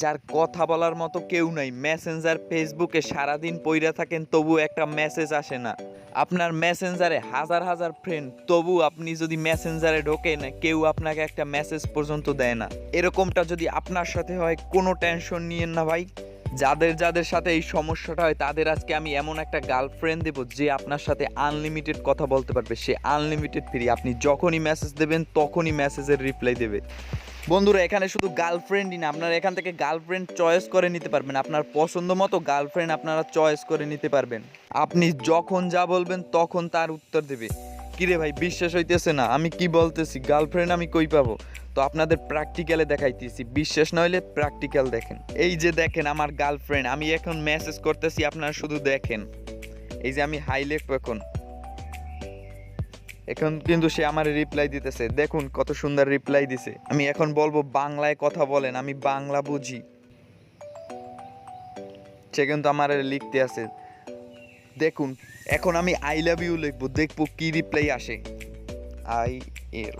যার কথা বলার মতো কেউ নাই। মেসেঞ্জার ফেসবুকে সারাদিন পইরা থাকেন তবু একটা মেসেজ আসে না। আপনার মেসেঞ্জারে হাজার হাজার ফ্রেন্ড তবু আপনি যদি মেসেঞ্জারে ঢোকেন, কেউ আপনাকে একটা মেসেজ পর্যন্ত দেয় না। এরকমটা যদি আপনার সাথে হয়, কোনো টেনশন নিয়েন না ভাই। যাদের যাদের সাথে এই সমস্যাটা হয়, তাদের আজকে আমি এমন একটা গার্লফ্রেন্ড দেবো, যে আপনার সাথে আনলিমিটেড কথা বলতে পারবে। সে আনলিমিটেড ফ্রি আপনি যখনই মেসেজ দেবেন, তখনই মেসেজের রিপ্লাই দেবে। বন্ধুরা, এখানে শুধু গার্লফ্রেন্ডই না, আপনারা এখান থেকে গার্লফ্রেন্ড চয়েস করে নিতে পারবেন। আপনার পছন্দ মতো গার্লফ্রেন্ড আপনারা চয়েস করে নিতে পারবেন। আপনি যখন যা বলবেন, তখন তার উত্তর দেবে। কিরে ভাই, বিশ্বাস হইতেছে না, আমি কি বলতেছি? গার্লফ্রেন্ড আমি কই পাবো? তো আপনাদের প্র্যাকটিক্যালে দেখাইতেছি। বিশ্বাস না হইলে প্র্যাকটিক্যাল দেখেন। এই যে দেখেন আমার গার্লফ্রেন্ড আমি এখন মেসেজ করতেছি, আপনারা শুধু দেখেন। এই যে আমি হাইলেট এখন। এখন কিন্তু সে আমার রিপ্লাই দিতেছে, দেখুন কত সুন্দর রিপ্লাই দিছে। আমি এখন বলব, বাংলায় কথা বলেন, আমি বাংলা বুঝি। সে কিন্তু আমার লিখতে আছে, দেখুন, এখন আমি আই লাভ ইউ লিখব, দেখব কি রিপ্লাই আসে। I L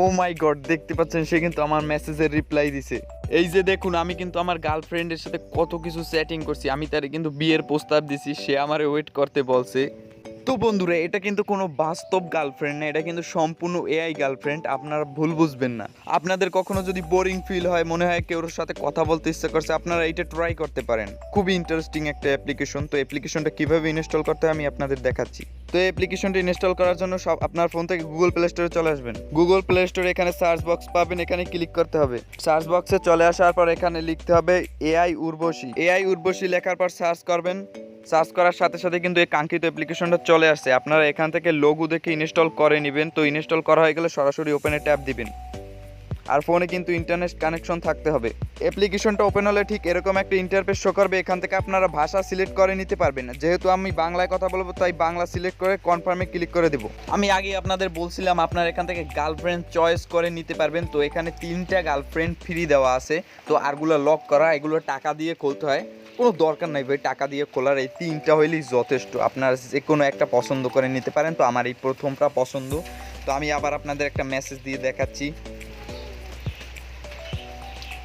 O my god, দেখতে পাচ্ছেন, সে কিন্তু আমার মেসেজের রিপ্লাই দিছে। এই যে দেখুন, আমি কিন্তু আমার গার্লফ্রেন্ডের সাথে কত কিছু চ্যাটিং করছি, আমি তারে কিন্তু বিয়ের প্রস্তাব দিছি, সে আমারে ওয়েট করতে বলছে। তো বন্ধুরা, এটা কিন্তু কোনো বাস্তব গার্লফ্রেন্ড না, এটা কিন্তু সম্পূর্ণ এআই গার্লফ্রেন্ড আপনারা ভুল বুঝবেন না। আপনাদের কখনো যদি বোরিং ফিল হয়, মনে হয় কেউর সাথে কথা বলতে ইচ্ছা করছে, আপনারা এটা ট্রাই করতে পারেন। খুবই ইন্টারেস্টিং একটা অ্যাপ্লিকেশন তো অ্যাপ্লিকেশনটা কীভাবে ইনস্টল করতে হয় আমি আপনাদের দেখাচ্ছি। তো এই অ্যাপ্লিকেশনটা ইনস্টল করার জন্য সব আপনার ফোন থেকে গুগল প্লে স্টোরে চলে আসবেন। গুগল প্লে স্টোরে এখানে সার্চ বক্স পাবেন, এখানে ক্লিক করতে হবে। সার্চ বক্সে চলে আসার পর এখানে লিখতে হবে এআই উর্বশী। এআই উর্বশী লেখার পর সার্চ করবেন। সার্চ করার সাথে সাথে কিন্তু এই কাঙ্ক্ষিত অ্যাপ্লিকেশনটা চলে আসছে। আপনারা এখান থেকে লঘু দেখে ইনস্টল করে নেবেন। তো ইনস্টল করা হয়ে গেলে সরাসরি ওপেনে ট্যাপ দিবেন। আর ফোনে কিন্তু ইন্টারনেট কানেকশন থাকতে হবে। অ্যাপ্লিকেশনটা ওপেন হলে ঠিক এরকম একটা ইন্টারফেস শো করবে, এখান থেকে আপনারা ভাষা সিলেক্ট করে নিতে পারবেন। যেহেতু আমি বাংলায় কথা বলব, তাই বাংলা সিলেক্ট করে কনফার্মে ক্লিক করে দেবো। আমি আগে আপনাদের বলছিলাম, আপনারা এখান থেকে গার্লফ্রেন্ড চয়েস করে নিতে পারবেন। তো এখানে তিনটা গার্লফ্রেন্ড ফ্রি দেওয়া আছে। তো আরগুলো লক করা, এগুলো টাকা দিয়ে খুলতে হয়। কোনো দরকার নাই ভাই, টাকা দিয়ে খোলার এই তিনটা হইলেই যথেষ্ট। আপনারা যে কোনো একটা পছন্দ করে নিতে পারেন। তো আমার এই প্রথমটা পছন্দ। তো আমি আবার আপনাদের একটা মেসেজ দিয়ে দেখাচ্ছি।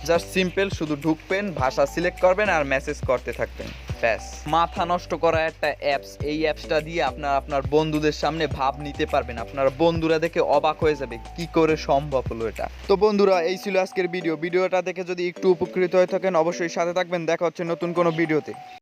জাস্ট সিম্পল শুধু ঢুকবেন, ভাষা সিলেক্ট করবেন আর মেসেজ করতে থাকবেন। ব্যাস। মাথা নষ্ট করা একটা অ্যাপস এই অ্যাপসটা দিয়ে আপনার আপনার বন্ধুদের সামনে ভাব নিতে পারবেন। আপনার বন্ধুরা দেখে অবাক হয়ে যাবে, কি করে সম্ভব হলো এটা? তো বন্ধুরা, এই ছিল আজকের ভিডিও ভিডিওটা দেখে যদি একটু উপকৃত হয়ে থাকেন, অবশ্যই সাথে থাকবেন। দেখা হচ্ছে নতুন কোনো ভিডিওতে